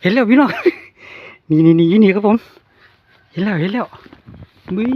เห็นแล้วพี่น้องนี่นี่นี่ยู่นี่ครับผม เห็นแล้วเห็นแล้วมือ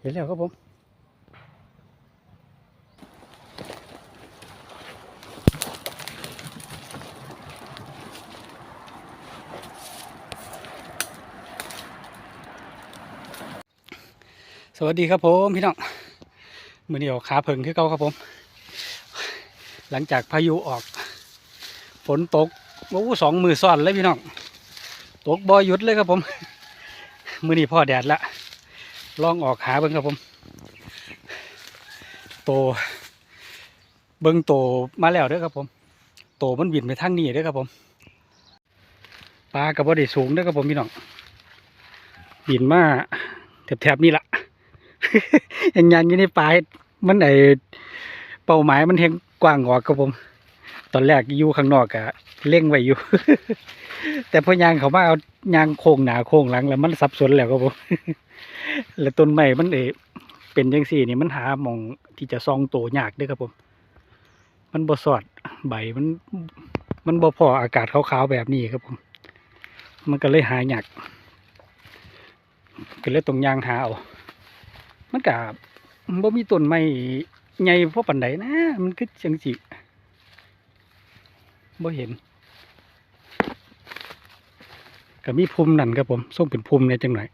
เห็นแล้วครับผมสวัสดีครับผมพี่น้องมือนี้ออกขาเพิงคือเก่าครับผม หลังจากพายุออก ฝนตก โอ้สองมือซ้อนเลยพี่น้องตกบ่หยุดเลยครับผม มือนี้พ่อแดดละลองออกหาเบิ่งครับผม โต เบิ่งโตมาแล้วเด้อครับผม โตมันบินไปทางนี้เด้อครับผมปลากับบ่ได้สูงเด้อครับผมพี่น้องบินมาแถบๆนี่ละยังยันอยู่ในป่าเฮ็ดมันไอเป้าหมายมันเห็นกว้างออกครับผม ตอนแรกอยู่ข้างนอกอะ เล่งไว้อยู่ แต่พอยางเขามาเอายางโค้งหนาโค้งหลัง แล้วมันสับสนแล้วครับผมแล้วต้นไม้มันเอเป็นยังสี่นี่มันหาหมองที่จะซองโตยากด้วยครับผม มันบ่สอดใบมัน มันบ่พออากาศขาวๆแบบนี้ครับผม มันก็เลยหายากก็เลยต้องยางหาเอามันกะบ่มีต้นไม้ใหญ่พอปานใดนะ มันคือจังสิ บ่เห็นก็มีภูมินั่นครับผมส่งเป็นภูมิเนี่ยจังหน่อย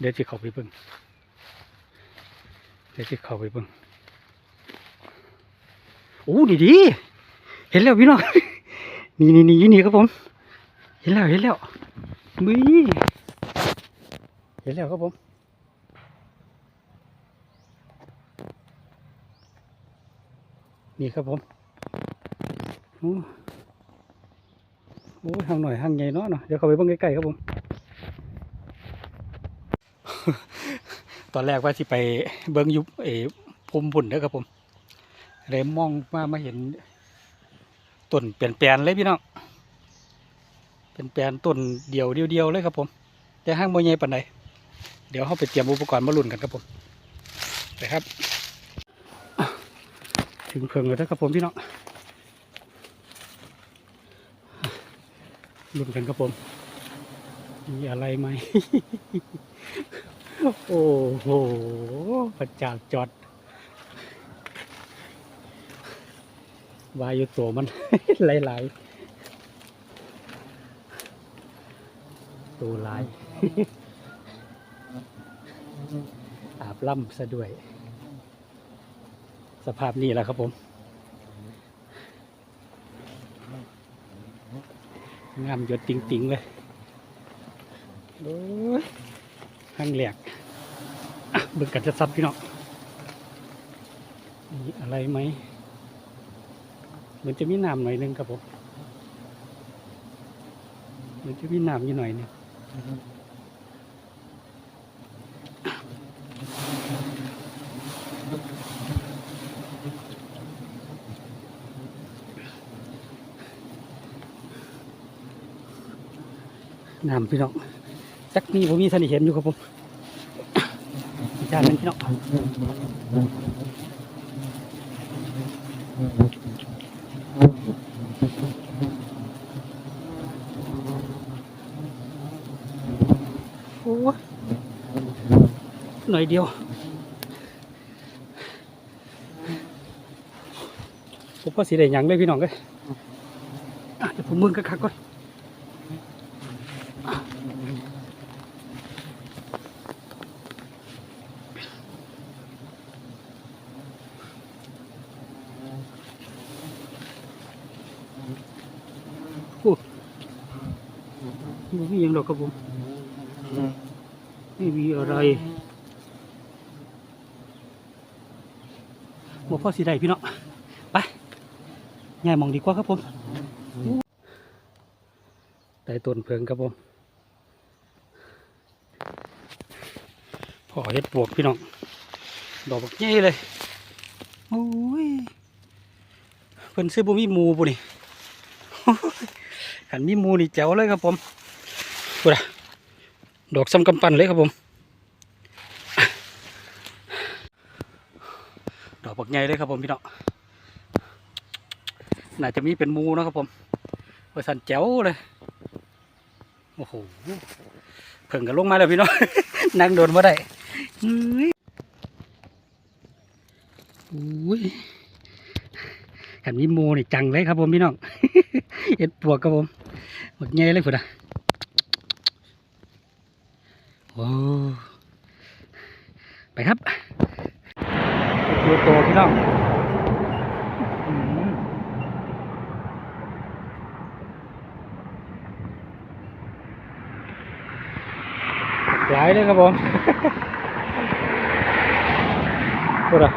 เดี๋ยวสิเข้าไปเบิ่งเดี๋ยวสิเข้าไปเบิ่งโอ้ดีดีเห็นแล้วพี่น้องนี่นี่นี่อยู่นี่ครับผม เห็นแล้วเห็นแล้วมือเห็นแล้วครับผมนี่ครับผม โอ้โอ้างหน่อยทางใหญ่เนาะเนาะเดี๋ยวเข้าไปเบิ่งใกล้ๆครับผม ตอนแรกว่าสิไปเบิ่งยุบเออภูมิบุญเด้อครับผมเลยมองมามาเห็นต้นเปลี่ยนแปลนเลยพี่น้องเปลี่ยนแปลนต้นเดียวเดียวๆเลยครับผม แต่ห้างโมใหญ่ปานใดเดี๋ยวเขาไปเตรียมอุปกรณ์มาลุ้นกันครับผมไปครับ ถึงเพิงแล้วนะครับผมพี่น้อง ลุ้นกันครับผม มีอะไรไหม โอ้โหประจักจอดวายอยู่ตัวมัน หลายๆ ตัวลาย อาบล่ำซะด้วย สภาพนี้แหละครับผม งามหยดติงๆเลยโอ้ยข้างแหลกอะเบิ่งกันจะซับพี่น้องมีอะไรไหมเหมือนจะมีน้ำหน่อยนึงครับผมเหมือนจะมีน้ำอยู่หน่อยนึง น้ำพี่น้องจักนี่ผมมีสนิเห็นอยู่ครับผมอีกจานหนึงพี่น้องโอ้หน่อยเดียวผมก็สีแดงยังเลยพี่น้องเลยอะเดี๋ยวผมมึงกันคักก่อน ไม่มีอย่างดอกครับผมไม่มีอะไร หมดพ่อสีใดพี่น้องไปง่ายมองดีกว่าครับผมได้ต้นเพิงครับผมพอเฮ็ดปวกพี่น้องดอกบักใหญ่เลยโอ้ยเพิ่นซื้อบ่มีมูปุ่นี่ขันมีมูนี่แจ๋วเลยครับผมพูดอะดอกซ้ำกำปั้นเลยครับผม ดอก บักใหญ่เลยครับผมพี่น้องน่าจะมีเป็นมูนะครับผมว่าสันแจ๋วเลย โอ้โหเพิ่งกันลงมาแล้วพี่น้อง นั่งโดนมาได้อุ้ยอุ้ยขันมีโมนี่จังเลยครับผมพี่น้องเอ็ดปวกครับผมหมดเงยเลยพุ่นอะโอ้ไปครับ ตัวโตพี่น้องอืมหลายเลยครับผมพุ่นอะ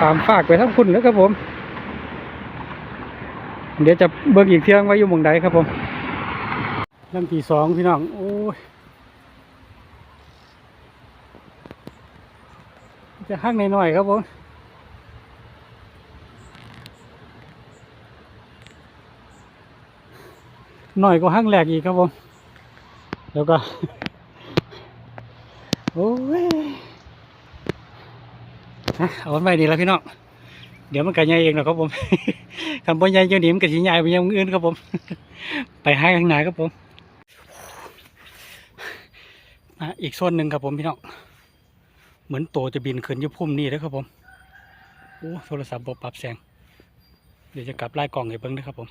ตามฝากไปทั้งคุณนะครับผม เดี๋ยวจะเบิ่งอีกเที่ยงไว้อยู่หมองใดครับผมลำที่สองพี่น้อง โอ้ย จะห้างหน่อยๆครับผมหน่อยก็ห้างแหลกอีกครับผมแล้วก็โอ้ยเอาไว้ดีแล้วพี่น้องเดี๋ยวมันก็ใหญ่เองนะครับผมคำว่าใหญ่เจ้าหนีมันก็สิใหญ่ไปยังอื่นครับผม ไปหาข้างหน้าครับผมอีกส่วนหนึ่งครับผมพี่น้อง เหมือนโตจะบินขึ้นยุพุ่มนี่แล้วครับผมโอ้โทรศัพท์บปรับแสง เดี๋ยวจะกลับไล่กล่องให้เบิ้งนะครับผม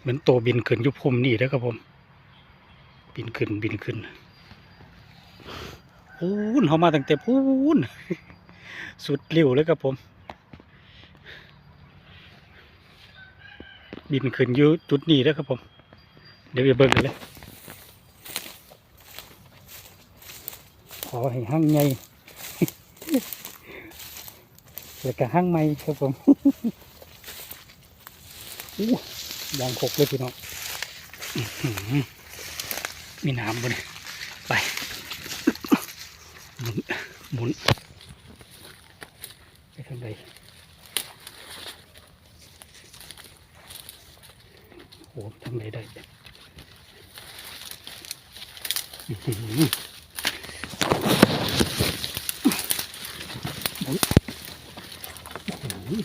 เหมือนโตบินขึ้นยุพุ่มนี่แล้วครับผม บินขึ้นบินขึ้นพูนเขามาตั้งแต่พูนสุดเร็วเลยครับผม บินขึ้นยู่จุดนี้แล้วครับผม เดี๋ยวไปเบิ่งกันเลย อให้ห้างใหญ่แล้วก็ห้างใหม่ครับผมอู้ยางขกเลยพี่น้องมีน้ำบนไปหมุนหมุนไปทางใดโอ้ทางใดได้อื้อหือหมุนอื้อหือ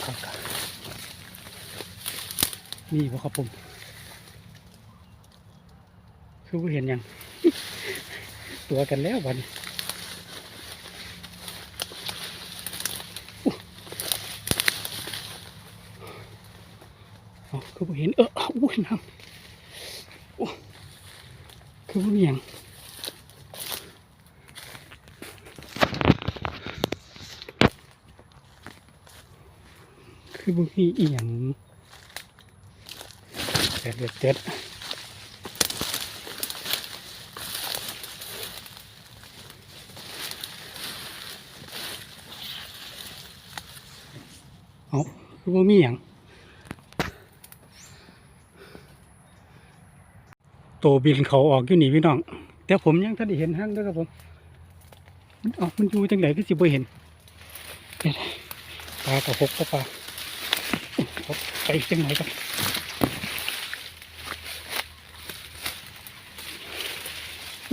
เข้ากัน นี่บ่ครับผมคือบ่เห็นหยัง ตัวกันแล้ววันนี้อ๋อคือบ่เห็นเอออุ้ยน้ำโอ้คือบ่มีหยังคือบ่มีอีหยัง เจ็ดเจ็ดเอาคือว่ามีอย่างโตบินเขาออกอยู่นี่พี่น้อง แต่ผมยังท่านได้เห็นห้างด้วยครับผม มันออกมันอยู่จังไหนก็สิบ่เห็นปลากระหกก็ปลาเอาไปจังไหนกันปึ๊บ เ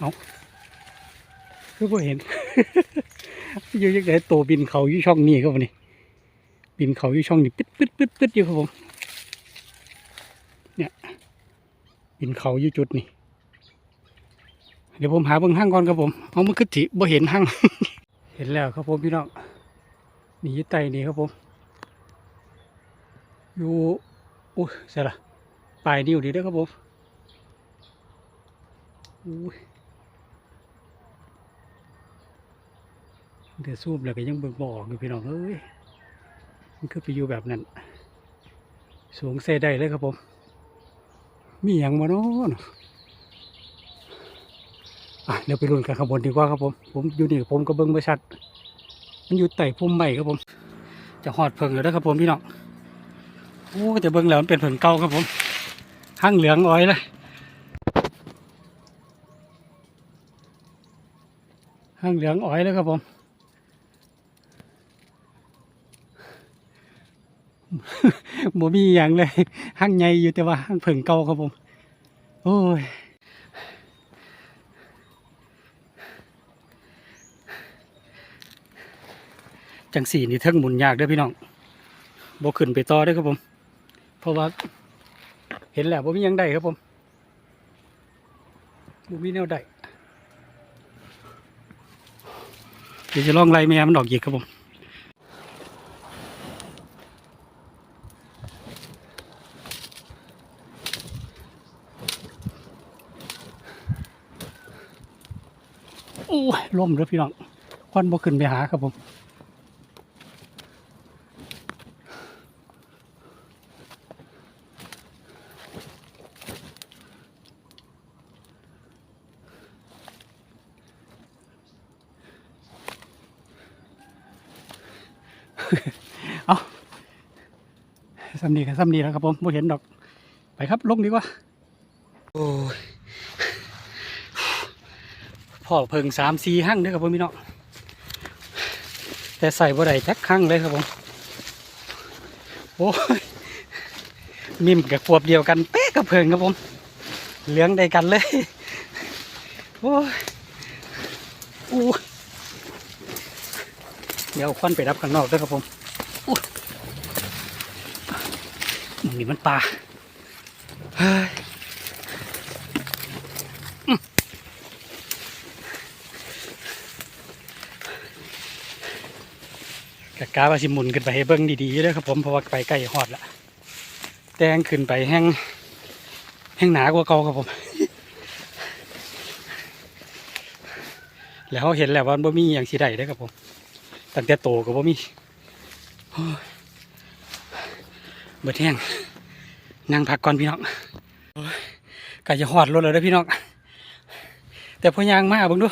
อาคือบ่เห็น อยู่ยังไงโตบินเขาอยู่ช่องนี้ครับผมนี่บินเขาอยู่ช่องนี้ปึ๊ดปึ๊ดปึ๊ดปึ๊ดอยู่ครับผม เนี่ยบินเขาอยู่จุดนี้เดี๋ยวผมหาเบิ่งห้างก่อนครับผมเอามันคือจิบ่เห็นห้าง เห็นแล้วครับผมพี่น้องนี่ยู่ใต้นี่ครับผม อยู่ อุ้ยเสร็จละปลายนิ้วดีด้อครับผมอุ้ยเดี๋ยวซูบแล้วก็ยังเบิ่งบอออยู่พี่น้องเอ้ยมันคือไปอยู่แบบนั้น สูงเซได้เลยครับผม มีอย่างมาโน่นอะเดี๋ยวไปลุ้นกันข้างบนดีกว่าครับผม ผมอยู่นี่ผมก็เบิ่งไม่ชัด มันอยู่ใต้พุ่มใบครับผม จะหอดเพิงแล้วนะครับผมพี่น้อง โอ้แต่เบิ่งแล้วมันเป็นเพิงเก่าครับผมห้างเหลืองอ้อยเลยห้างเหลืองอ้อยเลยครับผมโบ่มีอย่างเลยห้างใหญ่อยู่แต่ว่าห้างเพิ่งเก่าครับผม โอ้ยจังสี่นี่เทิงหมุนยากเด้อพี่น้องบ่ขึ้นไปต่อเด้อครับผม เพราะว่า เห็นแล้วบ่มียังได้ครับผมบ่มีแนวได้เดี๋ยวจะลองไล่แม่มันออกอีกครับผมโอ้ยล่มเด้อพี่น้องควันบ่ขึ้นไปหาครับผม เอาซ้ำดีกันซ้ำดีแล้วครับผมบ่เห็นดอก ไปครับลงดีกว่า โอ้ยพ่อเพิงสามสี่หั่งเด้อครับผมพี่น้องแต่ใส่บ่ได้จักครั้งเลยครับผม โอ้ยมิมกับขวบเดียวกันเป๊ะกับเพิงครับผม เหลืองได้กันเลย โอ้ยโอ้เดี๋ยวควันไปรับข้างนอกด้วยครับผมโอ้ย นี่มันปลาเฮ้ยกะกาว่าสิมุนขึ้นไปให้เบิ้งดีๆเลยครับผมเพราะว่าไปใกล้หอดละแตงขึ้นไปแห้งแห้งหนากว่าเก่าครับผม แล้วเห็นแล้วว่านบ่มีอย่างสีใดได้ครับผมตั้งแต่โตก็บ่มีโอ้ย เบิดแห้งนั่งพักก่อนพี่น้องก็จะหอดรถเลยได้อพี่น้องแต่พอยางมาเบิ่งดู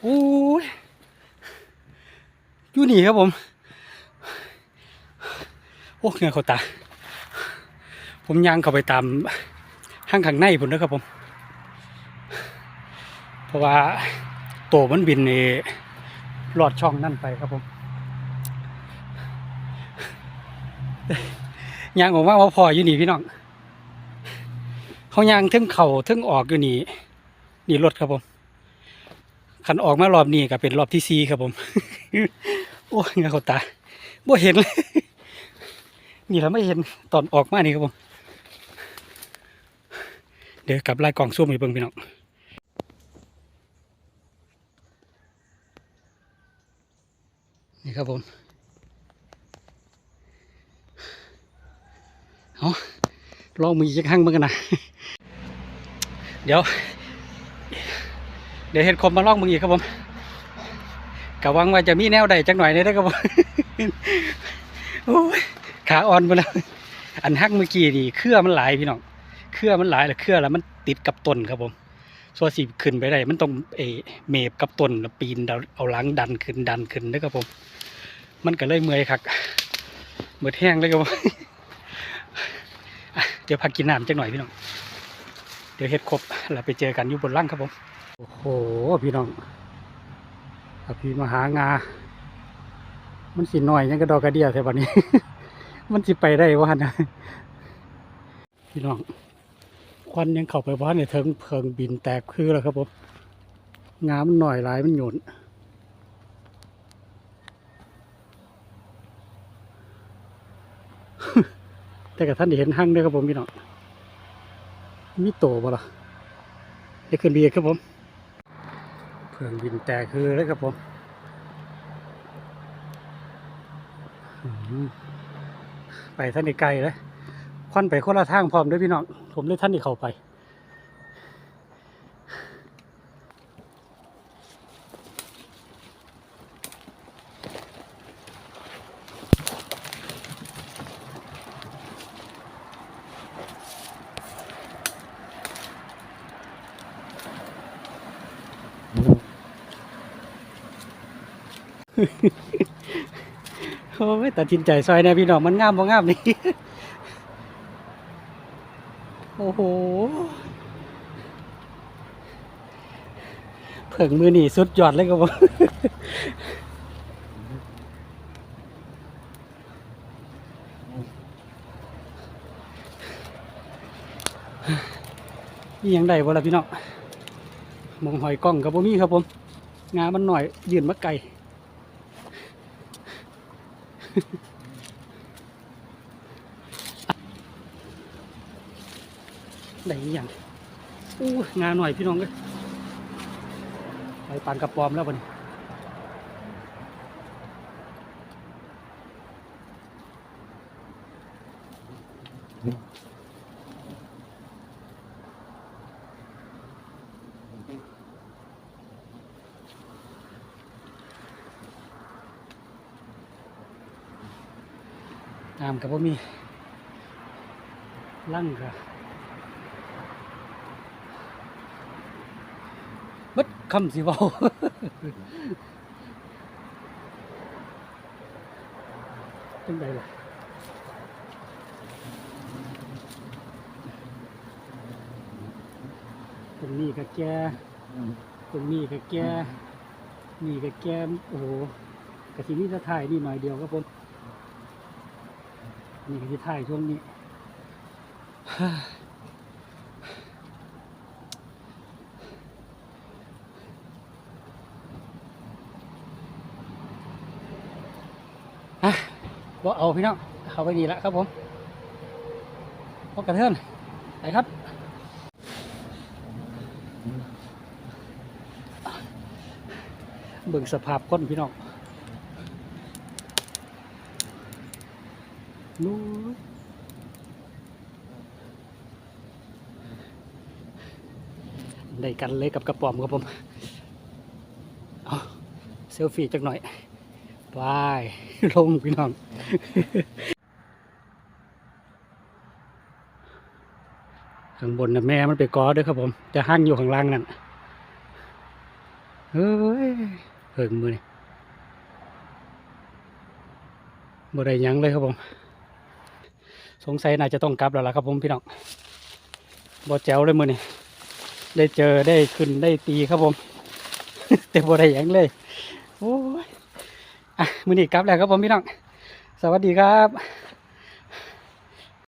โอ้ยอยู่นี่ครับผมโอ้เงยเขาตา ผมยางเข้าไปตามห้างข้างในพุ่นะครับผม เพราะว่าโตมันบินในลอดช่องนั่นไปครับผม ยางออกมาว่าพออยู่นี่พี่น้องเขายางทึ่งเข่าทึ่งออกอยู่นี่นี่รถครับผมขันออกมารอบนี้ก็เป็นรอบที่สี่ครับผม โอ้ยงาเขาตาบ่เห็นเลยนี่เราไม่เห็นตอนออกมานี่ครับผม เดี๋ยวกลับไล่กล่องส้วมให้เบิ่งพี่น้องนี่ครับผม เอาลองมืออีกครั้งมึงกันนะเดี๋ยว เดี๋ยวเห็ดคมมาลองมึงอีกครับผมกะวังว่าจะมีแนวใดจักหน่อยเลยนะครับผมขาอ่อนไปแล้วอันหักเมื่อกี้นี่เครือมันหลายพี่น้องเครือมันหลายแล้วเครือแล้วมันติดกับต้นครับผมส่วนสิขึ้นไปได้มันต้องเอเมบกับต้นแล้วปีนเอาเอาหลังดันขึ้นดันขึ้นนะครับผม มันก็เลยเมื่อยคักเมื่อแห้งเลยครับผม เดี๋ยวพักกินน้ำจักหน่อยพี่น้อง เดี๋ยวเฮ็ดครบแล้วไปเจอกันอยู่บนล่างครับผม โอ้โหพี่น้องอพี่มาหางา มันสิหน่อยยังกระดอกกระเดียแถวบัดนี้ มันสิไปได้วะนะ พี่น้อง ควันยังเข้าไปว่าเนี่ยเทิงเพิงบินแตกคือแล้วครับผม งามันหน่อยหลายมันหย่น แต่กับท่านได้เห็นหั่งด้วยครับผมพี่น้องมีโตบ่ล่ะได้ขึ้นบีครับผมเพื่องบินแตกคือเลยครับผมไปท่านได้ไกลเลยควันไปคนละทางพร้อมด้วยพี่น้อง ผมเลยท่านได้เข้าไป ตัดสินใจซอยแน่พี่น้องมันงามบ่งามนี่โอ้โหเผิ่งมือหนีสุดยอดเลยครับผมนี่ยังได้บ่ล่ะพี่น้องมองหอยกล้องครับผมนี่ครับผมงามันหน่อยยืนมาไกล ได้อีหยังอู้งาหน่อยพี่น้องเลยไปปานกระปอมแล้วบันน้ำกับบ่มีลั่งกับบัด คำสิเว้าจังไดล่ะตรงนี้ก็แกตรงนี้ก็แกนี่ก็แกโอ้โหกะสิมีแตะถ่ายนี่หน่อยเดียวครับผมนี่ก็จะถ่ายช่วงนี้ อะบ่เอาพี่น้องเอาไปดีแล้วครับผมพบกระเทือนไปครับเบิ่งสภาพก้นพี่น้องนู้นได้กันเลยกับกระป๋อมครับผม เอาเซลฟี่จักหน่อย บาย ลงพี่น้องข้างบนนะแม่มันไปกอด้วยครับผม จะหั่งอยู่ข้างล่างนั่นเฮ้ยเพิ่งมือนี่บ่ได้ยังเลยครับผม สงสัยน่าจะต้องกลับแล้วล่ะครับผมพี่น้องบ่แจ๋วเลยมือนี่ได้เจอได้ขึ้นได้ตีครับผม แต่บ่ได้ยังเลย โอ้ย อะมือนี้กลับแล้วครับผมพี่น้อง สวัสดีครับ